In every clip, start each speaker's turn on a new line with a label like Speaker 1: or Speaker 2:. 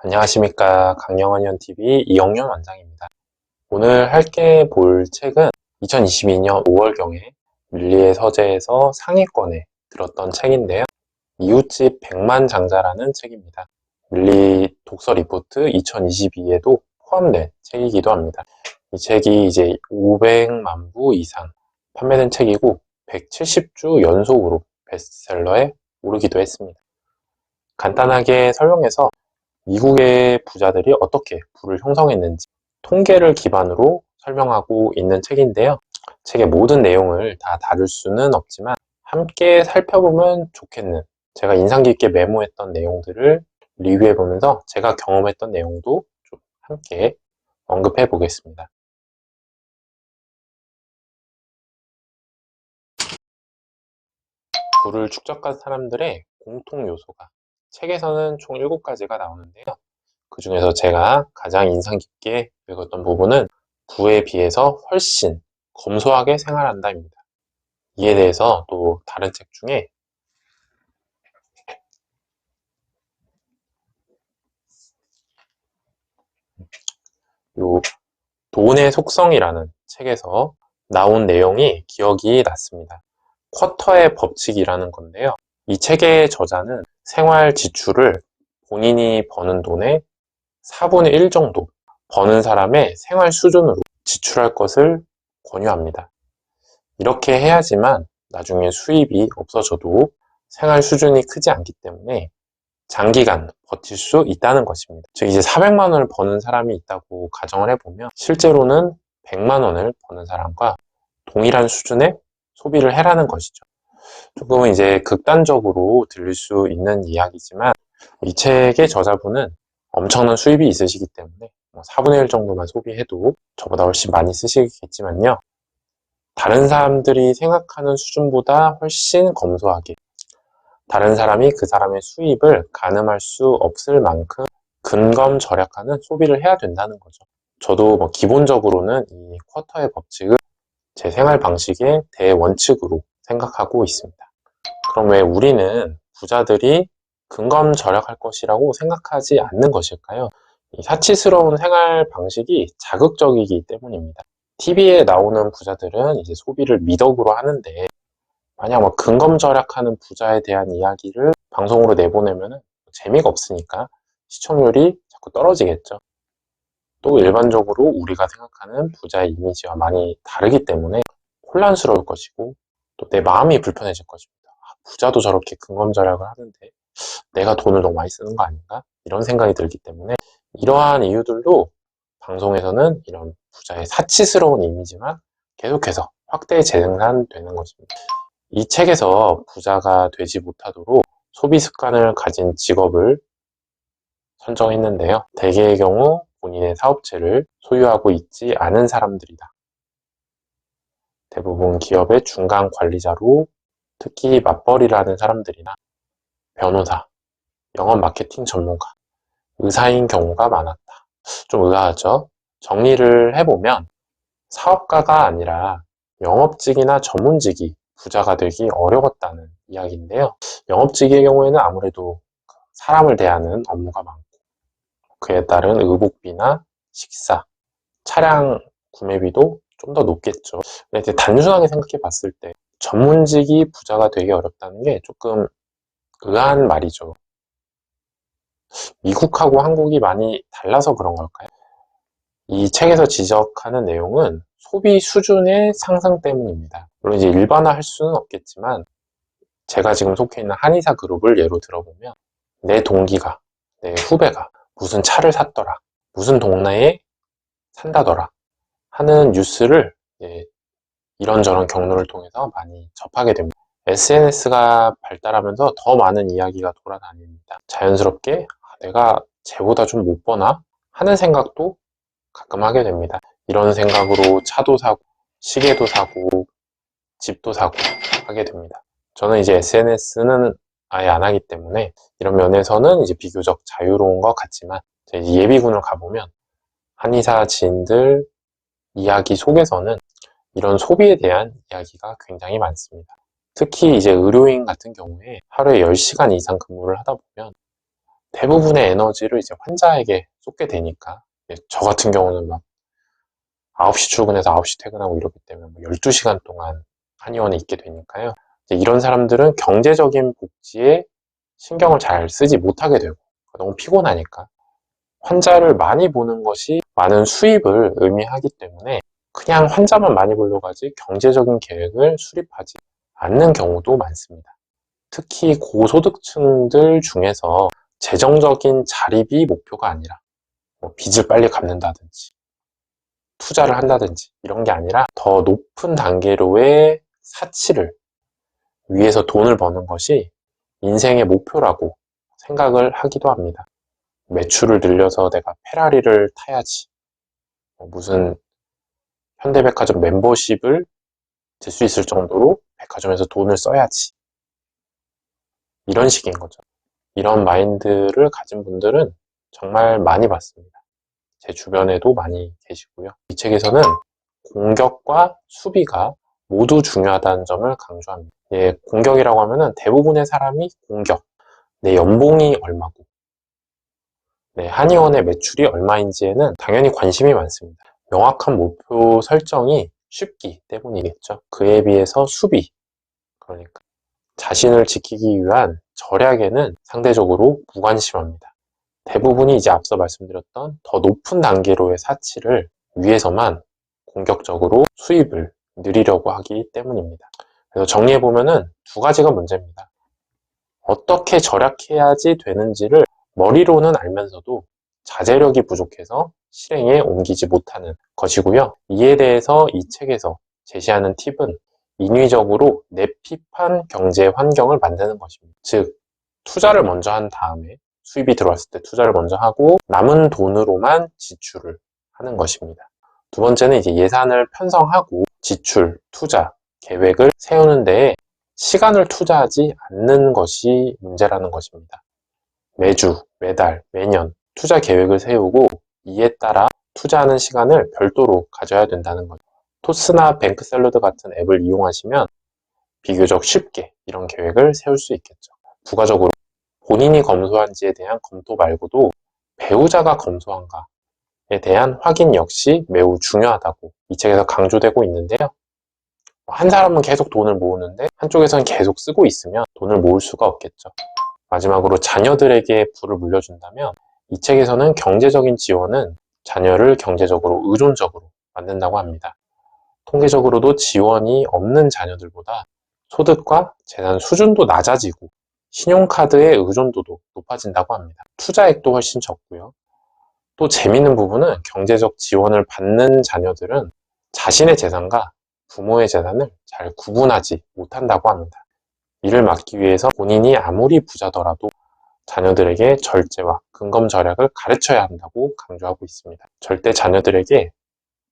Speaker 1: 안녕하십니까 강영원현TV 이영윤 원장입니다. 오늘 함께 볼 책은 2022년 5월경에 밀리의 서재에서 상위권에 들었던 책인데요. 이웃집 백만장자라는 책입니다. 밀리 독서 리포트 2022에도 포함된 책이기도 합니다. 이 책이 이제 500만 부 이상 판매된 책이고 170주 연속으로 베스트셀러에 오르기도 했습니다. 간단하게 설명해서 미국의 부자들이 어떻게 부를 형성했는지 통계를 기반으로 설명하고 있는 책인데요. 책의 모든 내용을 다 다룰 수는 없지만 함께 살펴보면 좋겠는 제가 인상 깊게 메모했던 내용들을 리뷰해 보면서 제가 경험했던 내용도 좀 함께 언급해 보겠습니다. 부를 축적한 사람들의 공통 요소가 책에서는 총 7가지가 나오는데요. 그 중에서 제가 가장 인상 깊게 읽었던 부분은 부에 비해서 훨씬 검소하게 생활한다입니다. 이에 대해서 또 다른 책 중에 요 돈의 속성이라는 책에서 나온 내용이 기억이 났습니다. 쿼터의 법칙이라는 건데요. 이 책의 저자는 생활 지출을 본인이 버는 돈의 4분의 1 정도 버는 사람의 생활 수준으로 지출할 것을 권유합니다. 이렇게 해야지만 나중에 수입이 없어져도 생활 수준이 크지 않기 때문에 장기간 버틸 수 있다는 것입니다. 즉 이제 400만 원을 버는 사람이 있다고 가정을 해보면 실제로는 100만 원을 버는 사람과 동일한 수준의 소비를 해라는 것이죠. 조금은 이제 극단적으로 들릴 수 있는 이야기지만 이 책의 저자분은 엄청난 수입이 있으시기 때문에 4분의 뭐1 정도만 소비해도 저보다 훨씬 많이 쓰시겠지만요. 다른 사람들이 생각하는 수준보다 훨씬 검소하게 다른 사람이 그 사람의 수입을 가늠할 수 없을 만큼 근검 절약하는 소비를 해야 된다는 거죠. 저도 뭐 기본적으로는 이 쿼터의 법칙을 제 생활 방식의 대원칙으로 생각하고 있습니다. 그럼 왜 우리는 부자들이 근검 절약할 것이라고 생각하지 않는 것일까요? 사치스러운 생활 방식이 자극적이기 때문입니다. TV에 나오는 부자들은 이제 소비를 미덕으로 하는데 만약 뭐 근검 절약하는 부자에 대한 이야기를 방송으로 내보내면 재미가 없으니까 시청률이 자꾸 떨어지겠죠. 또 일반적으로 우리가 생각하는 부자의 이미지와 많이 다르기 때문에 혼란스러울 것이고 또 내 마음이 불편해질 것입니다. 아, 부자도 저렇게 근검절약을 하는데 내가 돈을 너무 많이 쓰는 거 아닌가? 이런 생각이 들기 때문에 이러한 이유들로 방송에서는 이런 부자의 사치스러운 이미지만 계속해서 확대 재생산되는 것입니다. 이 책에서 부자가 되지 못하도록 소비 습관을 가진 직업을 선정했는데요. 대개의 경우 본인의 사업체를 소유하고 있지 않은 사람들이다. 대부분 기업의 중간 관리자로 특히 맞벌이를 하는 사람들이나 변호사, 영업 마케팅 전문가, 의사인 경우가 많았다. 좀 의아하죠? 정리를 해보면 사업가가 아니라 영업직이나 전문직이 부자가 되기 어려웠다는 이야기인데요. 영업직의 경우에는 아무래도 사람을 대하는 업무가 많고 그에 따른 의복비나 식사, 차량 구매비도 좀 더 높겠죠. 근데 이제 단순하게 생각해 봤을 때 전문직이 부자가 되기 어렵다는 게 조금 의아한 말이죠. 미국하고 한국이 많이 달라서 그런 걸까요? 이 책에서 지적하는 내용은 소비 수준의 상승 때문입니다. 물론 이제 일반화할 수는 없겠지만 제가 지금 속해 있는 한의사 그룹을 예로 들어보면 내 동기가, 내 후배가 무슨 차를 샀더라, 무슨 동네에 산다더라 하는 뉴스를 이런저런 경로를 통해서 많이 접하게 됩니다. SNS가 발달하면서 더 많은 이야기가 돌아다닙니다. 자연스럽게 아, 내가 쟤보다 좀 못 버나 하는 생각도 가끔 하게 됩니다. 이런 생각으로 차도 사고, 시계도 사고, 집도 사고 하게 됩니다. 저는 이제 SNS는 아예 안 하기 때문에 이런 면에서는 이제 비교적 자유로운 것 같지만 예비군을 가보면 한의사 지인들 이야기 속에서는 이런 소비에 대한 이야기가 굉장히 많습니다. 특히 이제 의료인 같은 경우에 하루에 10시간 이상 근무를 하다 보면 대부분의 에너지를 이제 환자에게 쏟게 되니까 예, 저 같은 경우는 막 9시 출근해서 9시 퇴근하고 이러기 때문에 뭐 12시간 동안 한의원에 있게 되니까요. 이런 사람들은 경제적인 복지에 신경을 잘 쓰지 못하게 되고 너무 피곤하니까 환자를 많이 보는 것이 많은 수입을 의미하기 때문에 그냥 환자만 많이 하지 경제적인 계획을 수립하지 않는 경우도 많습니다. 특히 고소득층들 중에서 재정적인 자립이 목표가 아니라 뭐 빚을 빨리 갚는다든지 투자를 한다든지 이런 게 아니라 더 높은 단계로의 사치를 위해서 돈을 버는 것이 인생의 목표라고 생각을 하기도 합니다. 매출을 늘려서 내가 페라리를 타야지. 뭐 무슨 현대백화점 멤버십을 들 수 있을 정도로 백화점에서 돈을 써야지. 이런 식인 거죠. 이런 마인드를 가진 분들은 정말 많이 봤습니다. 제 주변에도 많이 계시고요. 이 책에서는 공격과 수비가 모두 중요하다는 점을 강조합니다. 예, 공격이라고 하면은 대부분의 사람이 공격. 내 연봉이 얼마고, 네, 한의원의 매출이 얼마인지에는 당연히 관심이 많습니다. 명확한 목표 설정이 쉽기 때문이겠죠. 그에 비해서 수비, 그러니까 자신을 지키기 위한 절약에는 상대적으로 무관심합니다. 대부분이 이제 앞서 말씀드렸던 더 높은 단계로의 사치를 위해서만 공격적으로 수입을 늘리려고 하기 때문입니다. 그래서 정리해보면은 두 가지가 문제입니다. 어떻게 절약해야지 되는지를 머리로는 알면서도 자제력이 부족해서 실행에 옮기지 못하는 것이고요. 이에 대해서 이 책에서 제시하는 팁은 인위적으로 내핍한 경제 환경을 만드는 것입니다. 즉, 투자를 먼저 한 다음에 수입이 들어왔을 때 투자를 먼저 하고 남은 돈으로만 지출을 하는 것입니다. 두 번째는 이제 예산을 편성하고 지출, 투자, 계획을 세우는 데에 시간을 투자하지 않는 것이 문제라는 것입니다. 매주, 매달, 매년 투자 계획을 세우고 이에 따라 투자하는 시간을 별도로 가져야 된다는 거죠. 토스나 뱅크샐러드 같은 앱을 이용하시면 비교적 쉽게 이런 계획을 세울 수 있겠죠. 부가적으로 본인이 검소한지에 대한 검토 말고도 배우자가 검소한가에 대한 확인 역시 매우 중요하다고 이 책에서 강조되고 있는데요. 한 사람은 계속 돈을 모으는데 한쪽에서는 계속 쓰고 있으면 돈을 모을 수가 없겠죠. 마지막으로 자녀들에게 부를 물려준다면 이 책에서는 경제적인 지원은 자녀를 경제적으로 의존적으로 만든다고 합니다. 통계적으로도 지원이 없는 자녀들보다 소득과 재산 수준도 낮아지고 신용카드의 의존도도 높아진다고 합니다. 투자액도 훨씬 적고요. 또 재밌는 부분은 경제적 지원을 받는 자녀들은 자신의 재산과 부모의 재산을 잘 구분하지 못한다고 합니다. 이를 막기 위해서 본인이 아무리 부자더라도 자녀들에게 절제와 근검 절약을 가르쳐야 한다고 강조하고 있습니다. 절대 자녀들에게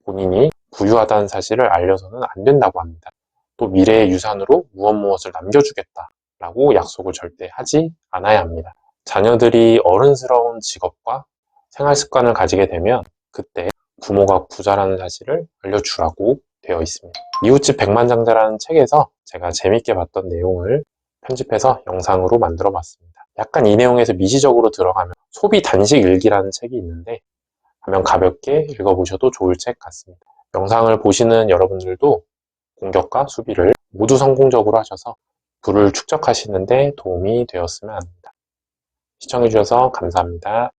Speaker 1: 본인이 부유하다는 사실을 알려서는 안 된다고 합니다. 또 미래의 유산으로 무엇 무엇을 남겨주겠다라고 약속을 절대 하지 않아야 합니다. 자녀들이 어른스러운 직업과 생활 습관을 가지게 되면 그때 부모가 부자라는 사실을 알려주라고 되어 있습니다. 이웃집 백만장자라는 책에서 제가 재밌게 봤던 내용을 편집해서 영상으로 만들어 봤습니다. 약간 이 내용에서 미시적으로 들어가면 소비 단식 일기라는 책이 있는데 하면 가볍게 읽어보셔도 좋을 책 같습니다. 영상을 보시는 여러분들도 공격과 수비를 모두 성공적으로 하셔서 부를 축적하시는데 도움이 되었으면 합니다. 시청해주셔서 감사합니다.